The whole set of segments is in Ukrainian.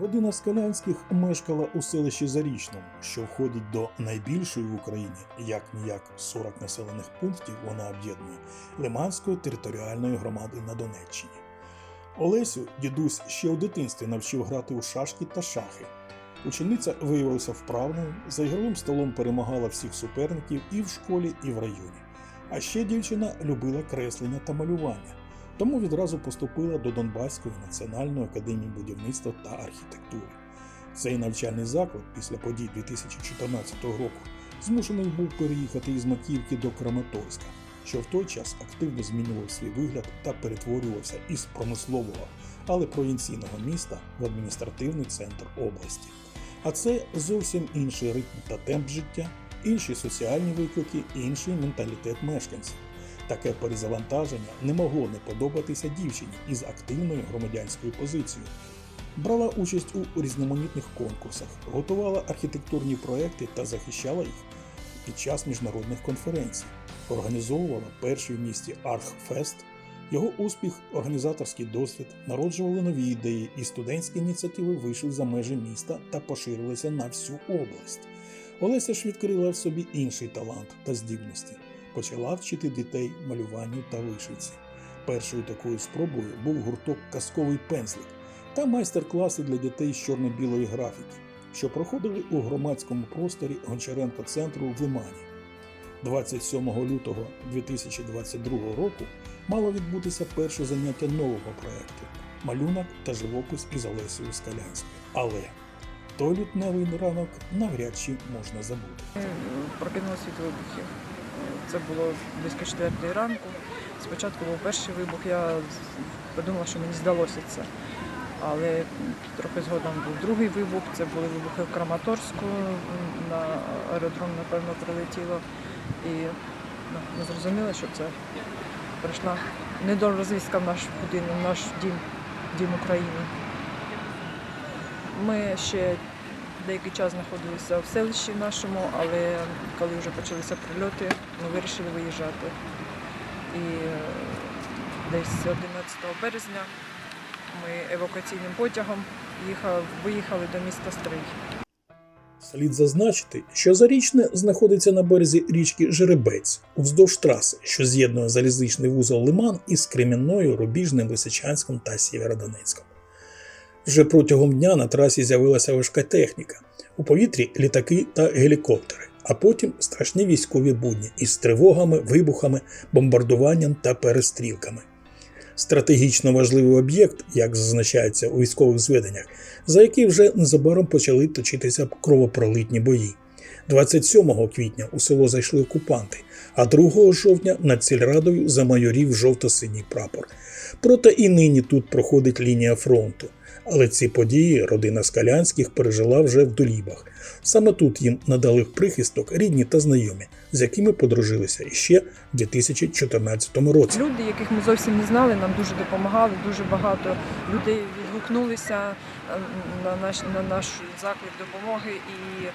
Родина Скалянських мешкала у селищі Зарічному, що входить до найбільшої в Україні, як ніяк 40 населених пунктів вона об'єднує Лиманської територіальної громади на Донеччині. Олесю дідусь ще у дитинстві навчив грати у шашки та шахи. Учениця виявилася вправною, за ігровим столом перемагала всіх суперників і в школі, і в районі. А ще дівчина любила креслення та малювання тому відразу поступила до Донбаської національної академії будівництва та архітектури. Цей навчальний заклад після подій 2014 року змушений був переїхати із Макіївки до Краматорська, що в той час активно змінював свій вигляд та перетворювався із промислового, але провінційного міста в адміністративний центр області. А це зовсім інший ритм та темп життя, інші соціальні виклики, інший менталітет мешканців. Таке перезавантаження не могло не подобатися дівчині із активною громадянською позицією. Брала участь у різноманітних конкурсах, готувала архітектурні проекти та захищала їх під час міжнародних конференцій, організовувала перший в місті Архфест. Його успіх, організаторський досвід народжували нові ідеї, і студентські ініціативи вийшли за межі міста та поширилися на всю область. Олеся ж відкрила в собі інший талант та здібності почала вчити дітей малюванню та вишивці. Першою такою спробою був гурток Казковий пензлик та майстер-класи для дітей з чорно-білої графіки, що проходили у громадському просторі Гончаренко центру в Лимані. 27 лютого 2022 року мало відбутися перше заняття нового проєкту малюнок та живопис із Олесею Скалянською. Але той лютневий ранок навряд чи можна забути. Прокинулася від вибухів. Це було близько 4 ранку. Спочатку був перший вибух, я подумала, що мені здалося це. Але трохи згодом був другий вибух. Це були вибухи в Краматорську, на аеродром, напевно, прилетіло. І ну, ми зрозуміли, що це прийшла недорозвістка в наш будинок, в наш дім, дім України. Ми ще деякий час знаходилися в селищі нашому, але коли вже почалися прильоти, ми вирішили виїжджати. І е, десь 11 березня ми евакуаційним потягом виїхали до міста Стрий. Слід зазначити, що Зарічне знаходиться на березі річки Жеребець уздовж траси, що з'єднує залізничний вузол Лиман із Кремінною, Рубіжним, Лисичанськом та Сєвєродонецьком. Вже протягом дня на трасі з'явилася важка техніка, у повітрі літаки та гелікоптери, а потім страшні військові будні із тривогами, вибухами, бомбардуванням та перестрілками. Стратегічно важливий об'єкт, як зазначається у військових зведеннях, за який вже незабаром почали точитися кровопролитні бої. 27 квітня у село зайшли окупанти, а 2 жовтня над сільрадою замайорів жовто-синій прапор. Проте і нині тут проходить лінія фронту. Але ці події родина Скалянських пережила вже в долібах. Саме тут їм надали прихисток рідні та знайомі, з якими подружилися іще в 2014 році. Люди, яких ми зовсім не знали, нам дуже допомагали. Дуже багато людей відгукнулися е, на наш на наш заклик допомоги. І е,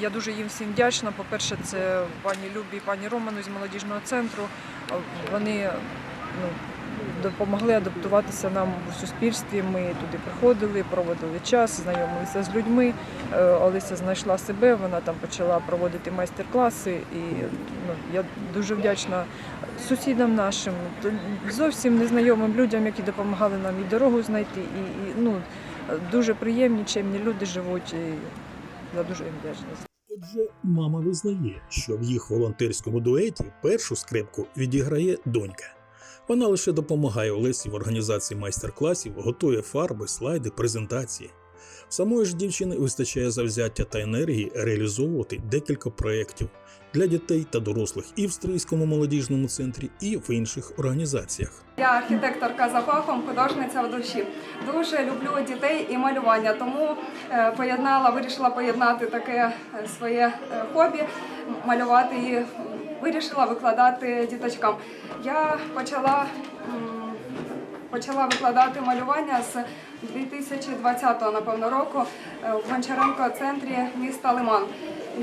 я дуже їм всім вдячна. По-перше, це пані Любі пані Роману з молодіжного центру. Е, Вони ну, допомогли адаптуватися нам у суспільстві. Ми туди приходили, проводили час, знайомилися з людьми. Е, Олеся знайшла себе, вона там почала проводити майстер-класи. І ну, я дуже вдячна сусідам нашим, зовсім незнайомим людям, які допомагали нам і дорогу знайти. І, і ну, дуже приємні, чемні люди живуть. І я дуже їм вдячна. Отже, мама визнає, що в їх волонтерському дуеті першу скрипку відіграє донька. Вона лише допомагає Олесі в організації майстер-класів, готує фарби, слайди, презентації. Самої ж дівчини вистачає завзяття та енергії реалізовувати декілька проєктів для дітей та дорослих і в Стрийському молодіжному центрі, і в інших організаціях. Я архітекторка за фахом, художниця в душі. Дуже люблю дітей і малювання, тому е, поєднала, вирішила поєднати таке е, своє е, хобі, малювати і вирішила викладати діточкам. Я почала. Почала викладати малювання з 2020 напевно року е, в Гончаренко центрі міста Лиман.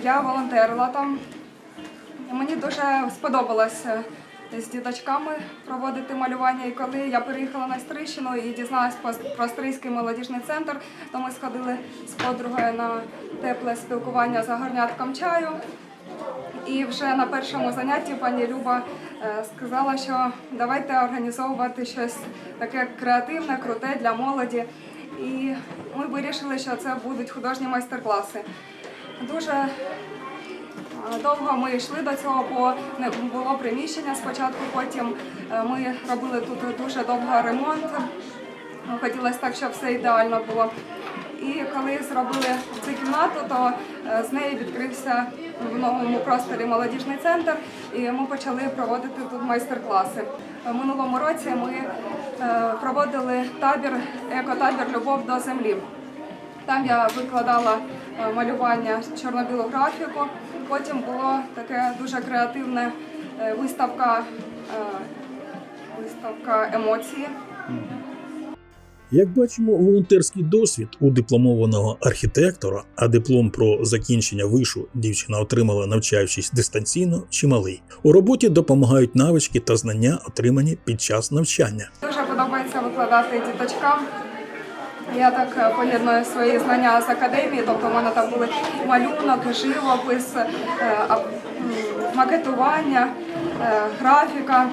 Я волонтерила там. Мені дуже сподобалось е, з діточками проводити малювання. І коли я переїхала на Стрищину і дізналась про- Стрийський молодіжний центр, то ми сходили з подругою на тепле спілкування за горнятком чаю. І вже на першому занятті пані Люба е, сказала, що давайте організовувати щось таке креативне, круте для молоді. І ми вирішили, що це будуть художні майстер-класи. Дуже е, довго ми йшли до цього, бо не було приміщення спочатку. Потім е, ми робили тут дуже довго ремонт. Хотілося так, щоб все ідеально було. І коли зробили цю кімнату, то е, з неї відкрився в новому просторі молодіжний центр, і ми почали проводити тут майстер-класи. Минулому році ми е, проводили табір, екотабір Любов до землі. Там я викладала е, малювання чорно-білу графіку. Потім було таке дуже креативне виставка, виставка емоції. Як бачимо, волонтерський досвід у дипломованого архітектора, а диплом про закінчення вишу дівчина отримала, навчаючись дистанційно, чималий. У роботі допомагають навички та знання, отримані під час навчання. Дуже подобається викладати діточкам. Я так е, поєдную свої знання з академії, тобто в мене там були малюнок, живопис, е, макетування, е, графіка,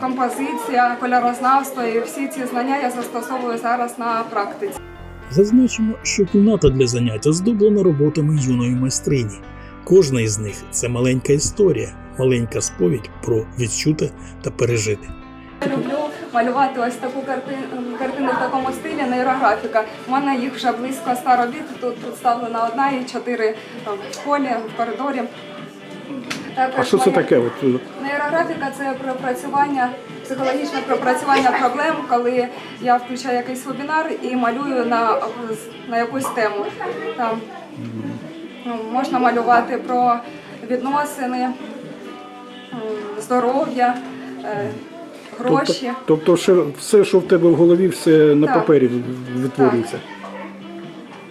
композиція, кольорознавство і всі ці знання я застосовую зараз на практиці. Зазначимо, що кімната для занять оздоблена роботами юної майстрині. Кожна із них це маленька історія, маленька сповідь про відчуте та пережите. Я люблю малювати ось таку карти- картину в такому стилі нейрографіка. У мене їх вже близько ста робіт. Тут представлена одна і чотири в холі, в коридорі. Також А що це моя- таке? От, е, Нейрографіка це пропрацювання, психологічне пропрацювання проблем, коли я включаю якийсь вебінар і малюю на, на якусь тему. Там ну, можна малювати про відносини, м, здоров'я, е, гроші. Тобто, тобто ще все, що в тебе в голові, все на Так. папері відтворюється.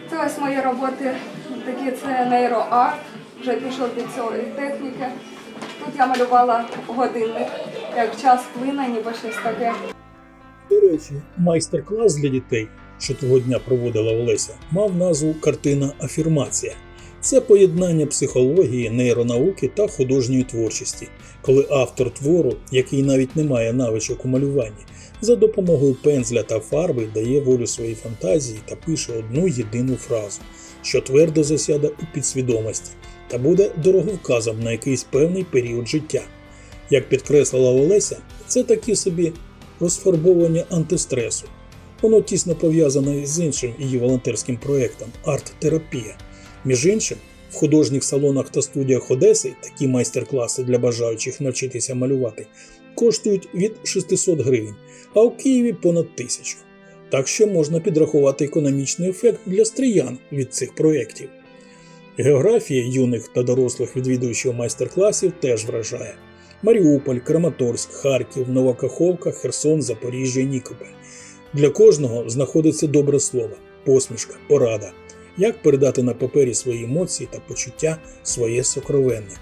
Це ось мої роботи, такі це нейроарт, вже пішов від цієї техніки. Тут я малювала годинник, як час плине, ніби щось таке. До речі, майстер-клас для дітей, що того дня проводила Олеся, мав назву Картина Афірмація. Це поєднання психології, нейронауки та художньої творчості, коли автор твору, який навіть не має навичок у малюванні, за допомогою пензля та фарби дає волю своїй фантазії та пише одну єдину фразу, що твердо засяде у підсвідомості та буде дороговказом на якийсь певний період життя. Як підкреслила Олеся, це такі собі розфарбовування антистресу. Воно тісно пов'язане з іншим її волонтерським проєктом арт-терапія. Між іншим, в художніх салонах та студіях Одеси такі майстер-класи для бажаючих навчитися малювати коштують від 600 гривень, а у Києві понад 1000. Так що можна підрахувати економічний ефект для стріян від цих проєктів. Географія юних та дорослих відвідувачів майстер-класів теж вражає. Маріуполь, Краматорськ, Харків, Нова Каховка, Херсон, Запоріжжя, Нікополь. Для кожного знаходиться добре слово, посмішка, порада, як передати на папері свої емоції та почуття своє сокровенне.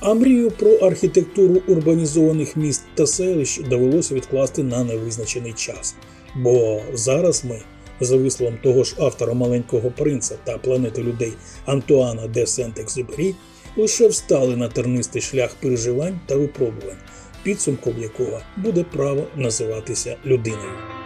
А мрію про архітектуру урбанізованих міст та селищ довелося відкласти на невизначений час. Бо зараз ми, за висловом того ж автора маленького принца та планети людей Антуана де Сент-Екзюпері, лише встали на тернистий шлях переживань та випробувань, підсумком якого буде право називатися людиною.